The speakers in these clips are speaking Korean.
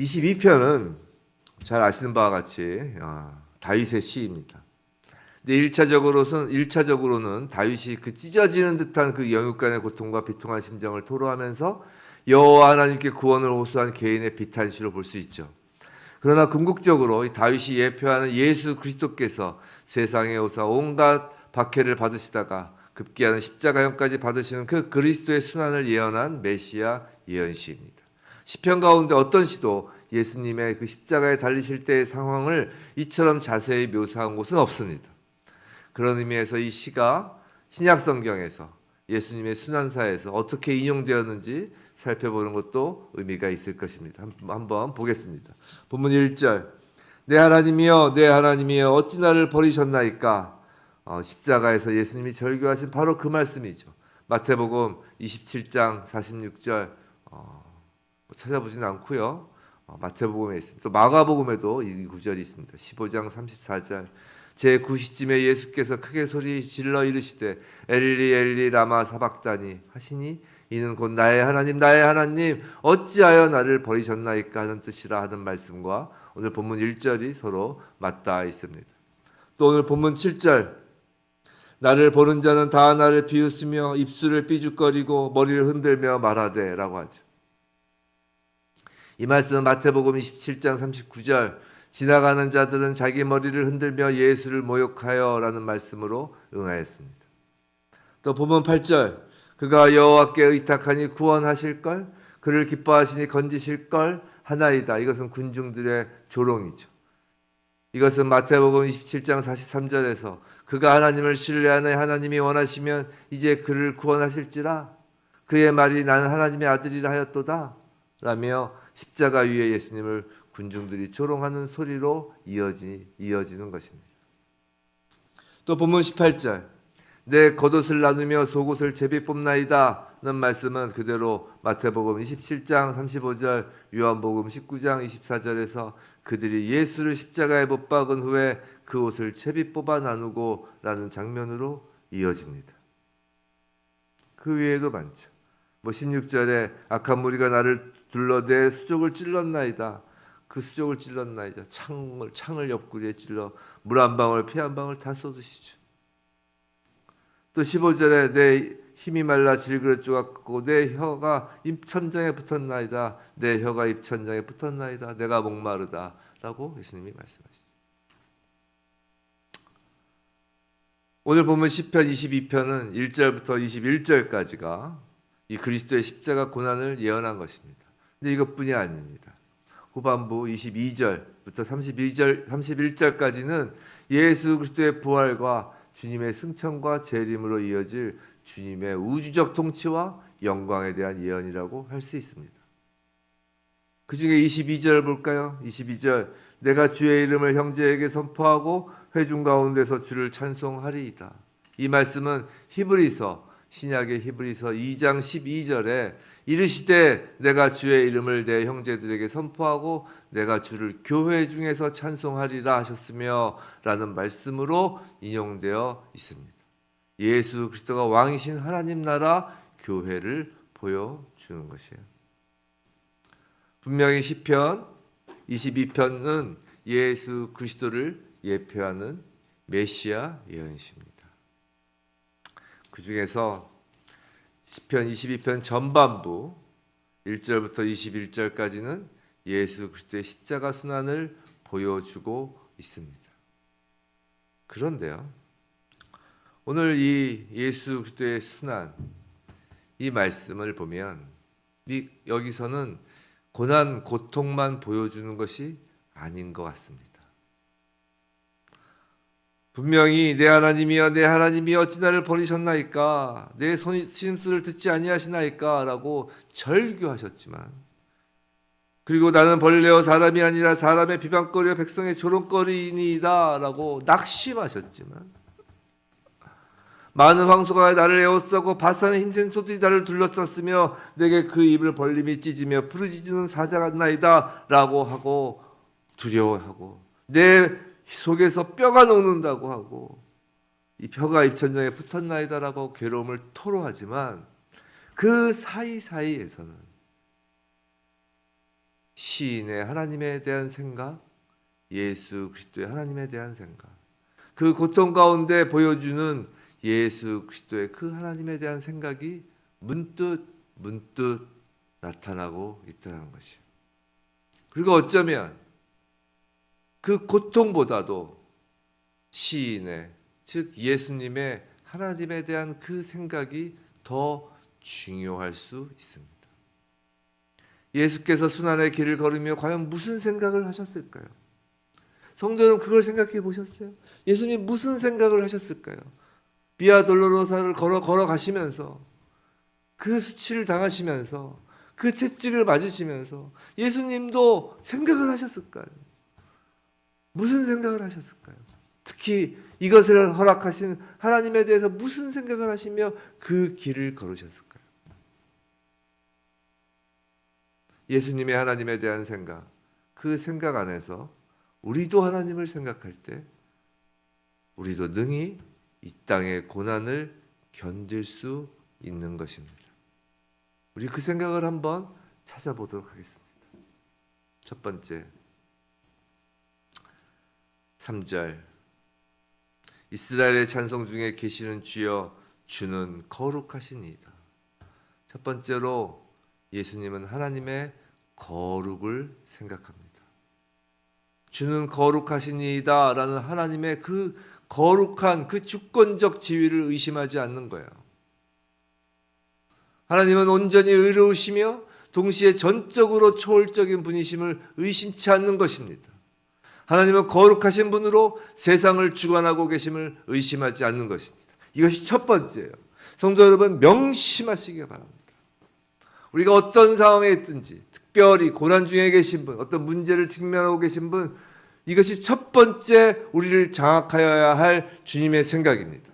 22편은 잘 아시는 바와 같이 아, 다윗의 시입니다. 근데 1차적으로는 1차적으로는 다윗이 그 찢어지는 듯한 그 영육간의 고통과 비통한 심정을 토로하면서 여호와 하나님께 구원을 호소한 개인의 비탄시로 볼 수 있죠. 그러나 궁극적으로 이 다윗이 예표하는 예수 그리스도께서 세상에 오사 온갖 박해를 받으시다가 급기야는 십자가형까지 받으시는 그 그리스도의 순환을 예언한 메시아 예언시입니다. 시편 가운데 어떤 시도 예수님의 그 십자가에 달리실 때의 상황을 이처럼 자세히 묘사한 곳은 없습니다. 그런 의미에서 이 시가 신약 성경에서 예수님의 순환사에서 어떻게 인용되었는지 살펴보는 것도 의미가 있을 것입니다. 한- 한번 보겠습니다. 본문 1절 내 하나님이여 내 하나님이여 어찌 나를 버리셨나이까 어, 십자가에서 예수님이 절규하신 바로 그 말씀이죠. 마태복음 27장 46절 어, 뭐 찾아보지는 않고요. 어, 마태복음에 있습니다. 또 마가복음에도 이 구절이 있습니다. 15장 34절 제 9시쯤에 예수께서 크게 소리 질러 이르시되 엘리 엘리 라마 사박다니 하시니 이는 곧 나의 하나님 나의 하나님 어찌하여 나를 버리셨나이까 하는 뜻이라 하는 말씀과 오늘 본문 1절이 서로 맞닿아 있습니다. 또 오늘 본문 7절 나를 보는 자는 다 나를 비웃으며 입술을 삐죽거리고 머리를 흔들며 말하되라고 하죠. 이 말씀은 마태복음 27장 39절 지나가는 자들은 자기 머리를 흔들며 예수를 모욕하여라는 말씀으로 응하였습니다. 또 본문 8절 그가 여호와께 의탁하니 구원하실 걸 그를 기뻐하시니 건지실 걸 하나이다. 이것은 군중들의 조롱이죠. 이것은 마태복음 27장 43절에서 그가 하나님을 신뢰하는 하나님이 원하시면 이제 그를 구원하실지라 그의 말이 나는 하나님의 아들이라 하였도다 라며 십자가 위에 예수님을 군중들이 조롱하는 소리로 이어지, 이어지는 것입니다. 또 본문 18절 내 겉옷을 나누며 속옷을 제비 뽑나이다는 말씀은 그대로 마태복음 27장 35절 요한복음 19장 24절에서 그들이 예수를 십자가에 못 박은 후에 그 옷을 채비 뽑아 나누고 라는 장면으로 이어집니다. 그 외에도 많죠. 뭐 16절에 악한 무리가 나를 둘러 내 수족을 찔렀나이다. 그 수족을 찔렀나이다. 창을 창을 옆구리에 찔러 물 한 방울 피 한 방울 다 쏟으시죠. 또 15절에 내 힘이 말라 질그릇 쪼갔고 내 혀가 입천장에 붙었나이다. 내 혀가 입천장에 붙었나이다. 내가 목마르다라고 예수님이 말씀하시죠. 오늘 보면 시편 22편은 1절부터 21절까지가 이 그리스도의 십자가 고난을 예언한 것입니다. 근데 이것뿐이 아닙니다. 후반부 22절부터 32절 31절까지는 예수 그리스도의 부활과 주님의 승천과 재림으로 이어질 주님의 우주적 통치와 영광에 대한 예언이라고 할 수 있습니다. 그 중에 22절 볼까요? 22절 내가 주의 이름을 형제에게 선포하고 회중 가운데서 주를 찬송하리이다. 이 말씀은 히브리서 신약의 히브리서 2장 12절에 이르시되 내가 주의 이름을 내 형제들에게 선포하고 내가 주를 교회 중에서 찬송하리라 하셨으며 라는 말씀으로 인용되어 있습니다. 예수 그리스도가 왕이신 하나님 나라 교회를 보여주는 것이에요. 분명히 시편 22편은 예수 그리스도를 예표하는 메시아 예언시입니다. 그 중에서 시편 22편 전반부 1절부터 21절까지는 예수 그리스도의 십자가 순환을 보여주고 있습니다. 그런데요. 오늘 이 예수 그리스도의 순환 이 말씀을 보면 이 여기서는 고난 고통만 보여주는 것이 아닌 것 같습니다. 분명히 내 하나님이여 내 하나님이 어찌 나를 버리셨나이까? 내 손이 신음소리를 듣지 아니하시나이까라고 절규하셨지만 그리고 나는 벌레요 사람이 아니라 사람의 비방거리와 백성의 조롱거리이니이다라고 낙심하셨지만 많은 황소가 나를 에워싸고 바산의 힘센 소들이 나를 둘러쌌으며 내게 그 입을 벌림이 찢으며 부르짖는 사자가 나이다라고 하고 두려워하고 내 속에서 뼈가 녹는다고 하고 이 뼈가 입천장에 붙었나이다라고 괴로움을 토로하지만 그 사이사이에서는 시인의 하나님에 대한 생각, 예수 그리스도의 하나님에 대한 생각, 그 고통 가운데 보여주는 예수 그리스도의 그 하나님에 대한 생각이 문득 문득 나타나고 있다는 것이에요. 그리고 어쩌면 그 고통보다도 시인의 즉 예수님의 하나님에 대한 그 생각이 더 중요할 수 있습니다. 예수께서 순환의 길을 걸으며 과연 무슨 생각을 하셨을까요? 성도는 그걸 생각해 보셨어요? 예수님 무슨 생각을 하셨을까요? 비아 돌로로사를 걸어 걸어 가시면서 그 수치를 당하시면서 그 채찍을 맞으시면서 예수님도 생각을 하셨을까요? 무슨 생각을 하셨을까요? 특히 이것을 허락하신 하나님에 대해서 무슨 생각을 하시며 그 길을 걸으셨을까요? 예수님의 하나님에 대한 생각, 그 생각 안에서 우리도 하나님을 생각할 때 우리도 능히 이 땅의 고난을 견딜 수 있는 것입니다. 우리 그 생각을 한번 찾아보도록 하겠습니다. 첫 번째 3절 이스라엘의 찬송 중에 계시는 주여 주는 거룩하시니이다. 첫 번째로 예수님은 하나님의 거룩을 생각합니다. 주는 거룩하시니이다라는 하나님의 그 거룩한 그 주권적 지위를 의심하지 않는 거예요. 하나님은 온전히 의로우시며 동시에 전적으로 초월적인 분이심을 의심치 않는 것입니다. 하나님은 거룩하신 분으로 세상을 주관하고 계심을 의심하지 않는 것입니다. 이것이 첫 번째예요. 성도 여러분 명심하시기 바랍니다. 우리가 어떤 상황에 있든지 특별히 고난 중에 계신 분, 어떤 문제를 직면하고 계신 분 이것이 첫 번째 우리를 장악하여야 할 주님의 생각입니다.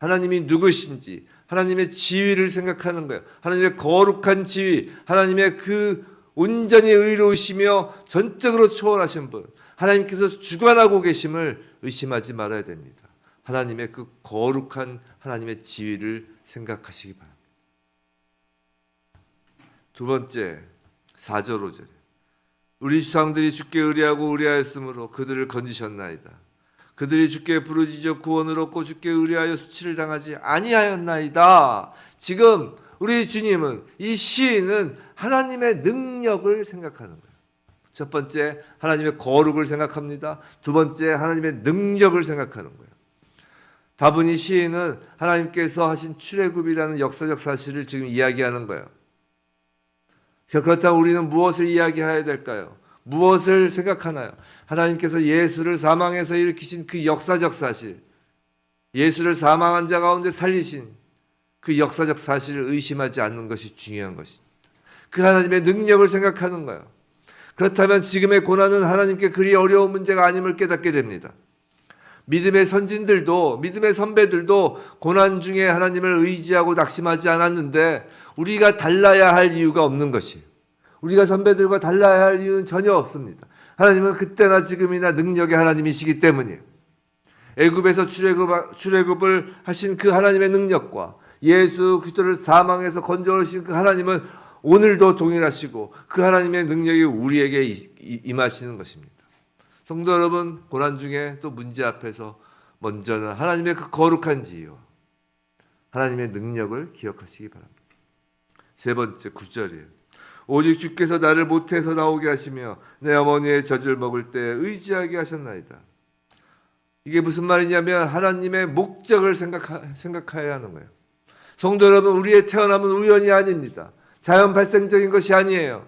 하나님이 누구신지 하나님의 지위를 생각하는 거예요. 하나님의 거룩한 지위, 하나님의 그 온전히 의로우시며 전적으로 초월하신 분, 하나님께서 주관하고 계심을 의심하지 말아야 됩니다. 하나님의 그 거룩한 하나님의 지위를 생각하시기 바랍니다. 두 번째, 4절 5절. 우리 주상들이 주께 의뢰하고 의뢰하였으므로 그들을 건지셨나이다. 그들이 주께 부르짖어 구원을 얻고 주께 의뢰하여 수치를 당하지 아니하였나이다. 지금 우리 주님은 이 시인은 하나님의 능력을 생각하는 거예요. 첫 번째 하나님의 거룩을 생각합니다. 두 번째 하나님의 능력을 생각하는 거예요. 다분히 시인은 하나님께서 하신 출애굽이라는 역사적 사실을 지금 이야기하는 거예요. 그렇다면 우리는 무엇을 이야기해야 될까요? 무엇을 생각하나요? 하나님께서 예수를 사망에서 일으키신 그 역사적 사실, 예수를 사망한 자 가운데 살리신 그 역사적 사실을 의심하지 않는 것이 중요한 것입니다. 그 하나님의 능력을 생각하는 거예요. 그렇다면 지금의 고난은 하나님께 그리 어려운 문제가 아님을 깨닫게 됩니다. 믿음의 선진들도 믿음의 선배들도 고난 중에 하나님을 의지하고 낙심하지 않았는데 우리가 달라야 할 이유가 없는 것이에요. 우리가 선배들과 달라야 할 이유는 전혀 없습니다. 하나님은 그때나 지금이나 능력의 하나님이시기 때문이에요. 애굽에서 출애굽, 출애굽을 하신 그 하나님의 능력과 예수 그리스도를 사망해서 건져오신 그 하나님은 오늘도 동일하시고 그 하나님의 능력이 우리에게 임하시는 것입니다. 성도 여러분 고난 중에 또 문제 앞에서 먼저는 하나님의 그 거룩한 지위와 하나님의 능력을 기억하시기 바랍니다. 세 번째 구절이에요. 오직 주께서 나를 모태에서 나오게 하시며 내 어머니의 젖을 먹을 때 의지하게 하셨나이다. 이게 무슨 말이냐면 하나님의 목적을 생각하, 생각해야 하는 거예요. 성도 여러분, 우리의 태어남은 우연이 아닙니다. 자연 발생적인 것이 아니에요.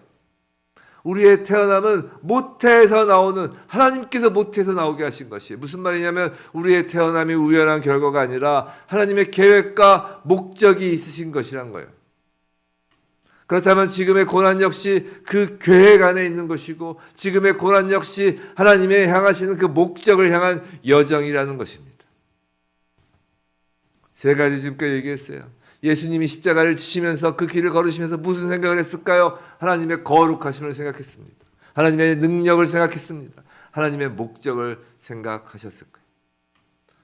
우리의 태어남은 모태에서 나오는 하나님께서 모태에서 나오게 하신 것이에요. 무슨 말이냐면 우리의 태어남이 우연한 결과가 아니라 하나님의 계획과 목적이 있으신 것이란 거예요. 그렇다면 지금의 고난 역시 그 계획 안에 있는 것이고 지금의 고난 역시 하나님의 향하시는 그 목적을 향한 여정이라는 것입니다. 세 가지 지금까지 얘기했어요. 예수님이 십자가를 지시면서 그 길을 걸으시면서 무슨 생각을 했을까요? 하나님의 거룩하심을 생각했습니다. 하나님의 능력을 생각했습니다. 하나님의 목적을 생각하셨을 거예요.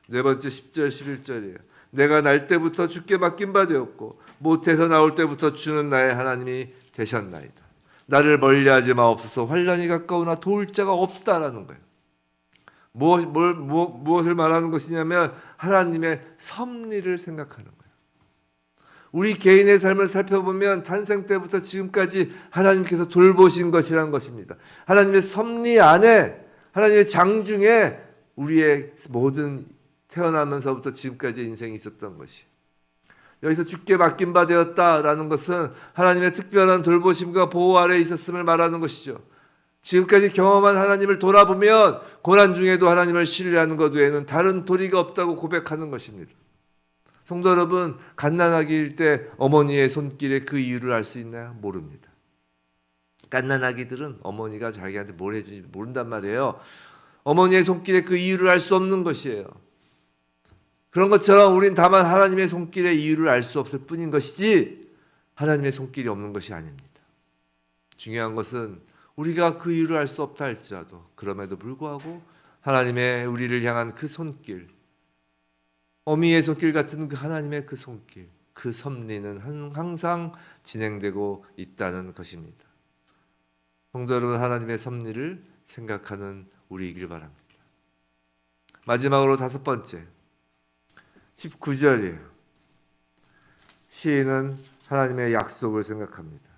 네 번째 10절 11절이에요. 내가 날 때부터 주께 맡긴 바 되었고 못해서 나올 때부터 주는 나의 하나님이 되셨나이다. 나를 멀리하지 마옵소서 환란이 가까우나 도울 자가 없다라는 거예요. 무엇, 뭘, 무엇, 무엇을 말하는 것이냐면 하나님의 섭리를 생각하는 거예요. 우리 개인의 삶을 살펴보면 탄생 때부터 지금까지 하나님께서 돌보신 것이란 것입니다. 하나님의 섭리 안에 하나님의 장중에 우리의 모든 태어나면서부터 지금까지 인생이 있었던 것이. 여기서 주께 맡긴 바 되었다라는 것은 하나님의 특별한 돌보심과 보호 아래 있었음을 말하는 것이죠. 지금까지 경험한 하나님을 돌아보면 고난 중에도 하나님을 신뢰하는 것 외에는 다른 도리가 없다고 고백하는 것입니다. 성도 여러분, 갓난아기일 때 어머니의 손길에 그 이유를 알 수 있나요? 모릅니다. 갓난아기들은 어머니가 자기한테 뭘 해주는지 모른단 말이에요. 어머니의 손길에 그 이유를 알 수 없는 것이에요. 그런 것처럼 우린 다만 하나님의 손길의 이유를 알 수 없을 뿐인 것이지 하나님의 손길이 없는 것이 아닙니다. 중요한 것은 우리가 그 이유를 알 수 없다 할지라도 그럼에도 불구하고 하나님의 우리를 향한 그 손길 어미의 손길 같은 그 하나님의 그 손길 그 섭리는 한- 항상 진행되고 있다는 것입니다. 성도 여러분 하나님의 섭리를 생각하는 우리이길 바랍니다. 마지막으로 다섯 번째 19절이에요. 시인은 하나님의 약속을 생각합니다.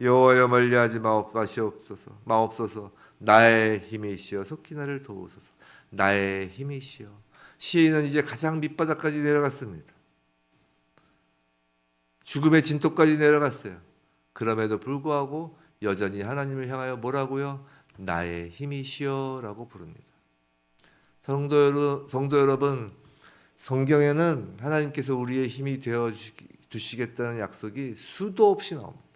여호와여 멀리하지 마옵소서 마옵소서 나의 힘이시여 속히 나를 도우소서 나의 힘이시여 시인은 이제 가장 밑바닥까지 내려갔습니다. 죽음의 진토까지 내려갔어요. 그럼에도 불구하고 여전히 하나님을 향하여 뭐라고요? 나의 힘이시여라고 부릅니다. 성도 여러분, 성도 여러분, 성경에는 하나님께서 우리의 힘이 되어 주시겠다는 약속이 수도 없이 나옵니다.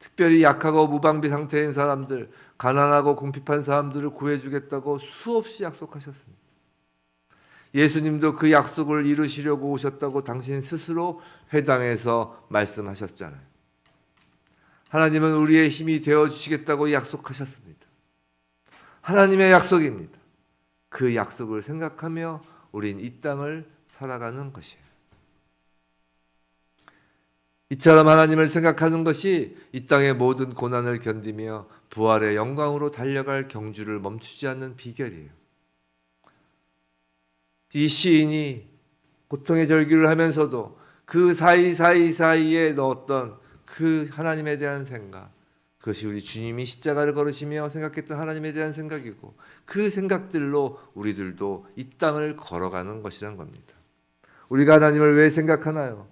특별히 약하고 무방비 상태인 사람들, 가난하고 궁핍한 사람들을 구해주겠다고 수없이 약속하셨습니다. 예수님도 그 약속을 이루시려고 오셨다고 당신 스스로 회당에서 말씀하셨잖아요. 하나님은 우리의 힘이 되어 주시겠다고 약속하셨습니다. 하나님의 약속입니다. 그 약속을 생각하며 우린 이 땅을 살아가는 것이에요. 이처럼 하나님을 생각하는 것이 이 땅의 모든 고난을 견디며 부활의 영광으로 달려갈 경주를 멈추지 않는 비결이에요. 이 시인이 고통의 절규를 하면서도 그 사이 사이 사이에 넣었던 그 하나님에 대한 생각, 그것이 우리 주님이 십자가를 걸으시며 생각했던 하나님에 대한 생각이고 그 생각들로 우리들도 이 땅을 걸어가는 것이란 겁니다. 우리가 하나님을 왜 생각하나요?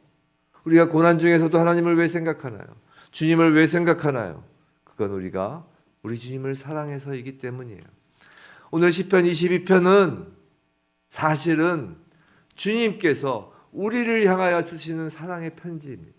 우리가 고난 중에서도 하나님을 왜 생각하나요? 주님을 왜 생각하나요? 그건 우리가 우리 주님을 사랑해서이기 때문이에요. 오늘 시편 22편은 사실은 주님께서 우리를 향하여 쓰시는 사랑의 편지입니다.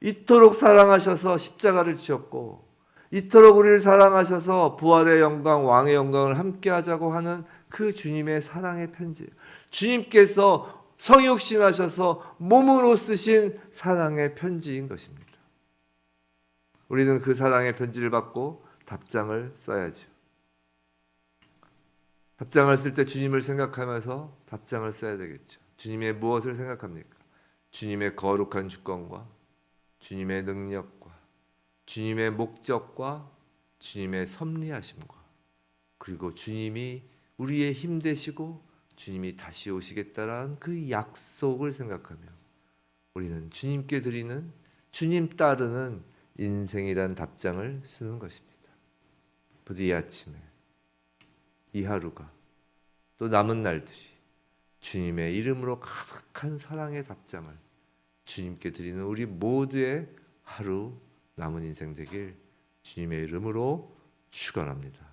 이토록 사랑하셔서 십자가를 지었고 이토록 우리를 사랑하셔서 부활의 영광, 왕의 영광을 함께 하자고 하는 그 주님의 사랑의 편지. 주님께서 성육신하셔서 몸으로 쓰신 사랑의 편지인 것입니다. 우리는 그 사랑의 편지를 받고 답장을 써야죠. 답장을 쓸 때 주님을 생각하면서 답장을 써야 되겠죠. 주님의 무엇을 생각합니까? 주님의 거룩한 주권과 주님의 능력과 주님의 목적과 주님의 섭리하심과 그리고 주님이 우리의 힘 되시고 주님이 다시 오시겠다라는 그 약속을 생각하며 우리는 주님께 드리는 주님 따르는 인생이란 답장을 쓰는 것입니다. 부디 이 아침에 이 하루가 또 남은 날들이 주님의 이름으로 가득한 사랑의 답장을 주님께 드리는 우리 모두의 하루 남은 인생 되길 주님의 이름으로 축원합니다.